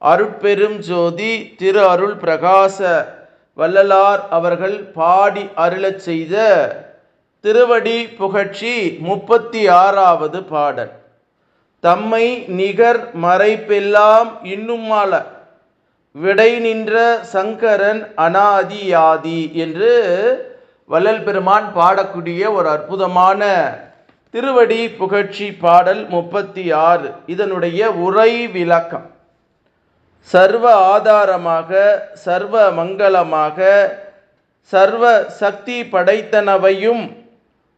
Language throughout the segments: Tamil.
அருட்பெரும் ஜோதி திரு அருள் பிரகாச வள்ளலார் அவர்கள் பாடி அருளச் செய்த திருவடி புகழ்ச்சி முப்பத்தி ஆறாவது பாடல். தம்மை நிகர் மறைப்பெல்லாம் இன்னுமால. விடை நின்ற சங்கரன் அனாதியாதி என்று வள்ளல் பெருமான் பாடக்கூடிய ஒரு அற்புதமான திருவடி புகழ்ச்சி பாடல் முப்பத்தி ஆறு. இதனுடைய உரை விளக்கம். சர்வ ஆதாரமாக சர்வ மங்களமாக சர்வ சக்தி படைத்தனவையும்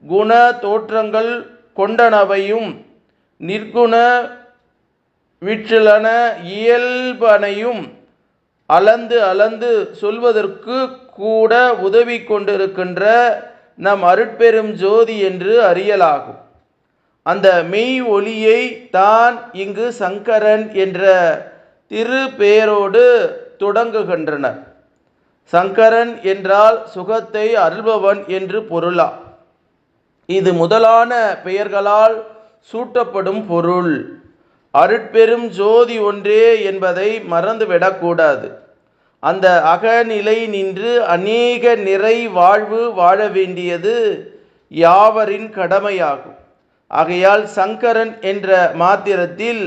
குண தோற்றங்கள் கொண்டனவையும் நிர்குண விற்றலன இயல்பனையும் அளந்து அளந்து சொல்வதற்கு கூட உதவி கொண்டிருக்கின்ற நம் அருட்பெரும் ஜோதி என்று அறியலாகும். அந்த மெய் ஒளியை தான் இங்கு சங்கரன் என்ற திரு பெயரோடு தொடங்குகின்றனர். சங்கரன் என்றால் சுகத்தை அருள்பவன் என்று பொருளா. இது முதலான பெயர்களால் சூட்டப்படும் பொருள். அருட்பெரும் ஜோதி ஒன்றே என்பதை மறந்துவிடக்கூடாது அந்த அகநிலை நின்று அநேக நிறை வாழ்வு வாழ வேண்டியது யாவரின் கடமையாகும். ஆகையால் சங்கரன் என்ற மாத்திரத்தில்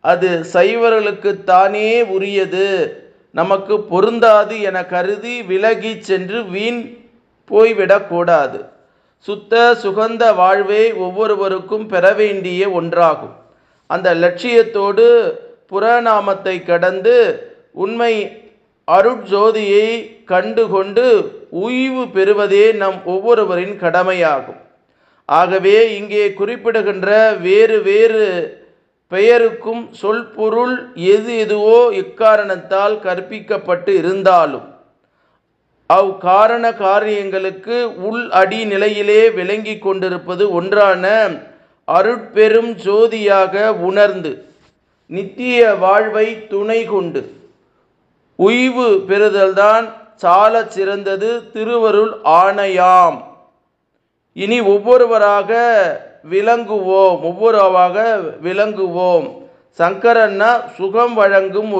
அது சைவர்களுக்கு தானே உரியது. நமக்கு பொருந்தாது என கருதி விலகி சென்று வீண் போய்விடக்கூடாது சுத்த சுகந்த வாழ்வே ஒவ்வொருவருக்கும் பெற வேண்டிய ஒன்றாகும். அந்த லட்சியத்தோடு புறநாமத்தை கடந்து உண்மை அருட்ஜோதியை கண்டுகொண்டு உய்வு பெறுவதே நம் ஒவ்வொருவரின் கடமையாகும். ஆகவே இங்கே குறிப்பிடுகின்ற வேறு வேறு பெயருக்கும் சொல் பொருள் எது எதுவோ இக்காரணத்தால் கற்பிக்கப்பட்டு இருந்தாலும் அவ் காரண காரியங்களுக்கு உள் அடி நிலையிலே விளங்கி கொண்டிருப்பது ஒன்றான அருட்பெரும் ஜோதியாக உணர்ந்து நித்திய வாழ்வை துணை கொண்டு உய்வு பெறுதல்தான் சால சிறந்தது திருவருள் ஆணையாம். இனி ஒவ்வொருவராக விளங்குவோம். ஒவ்வொருவாக விளங்குவோம். சங்கரன்னா சுகம் வழங்கும் ஒரு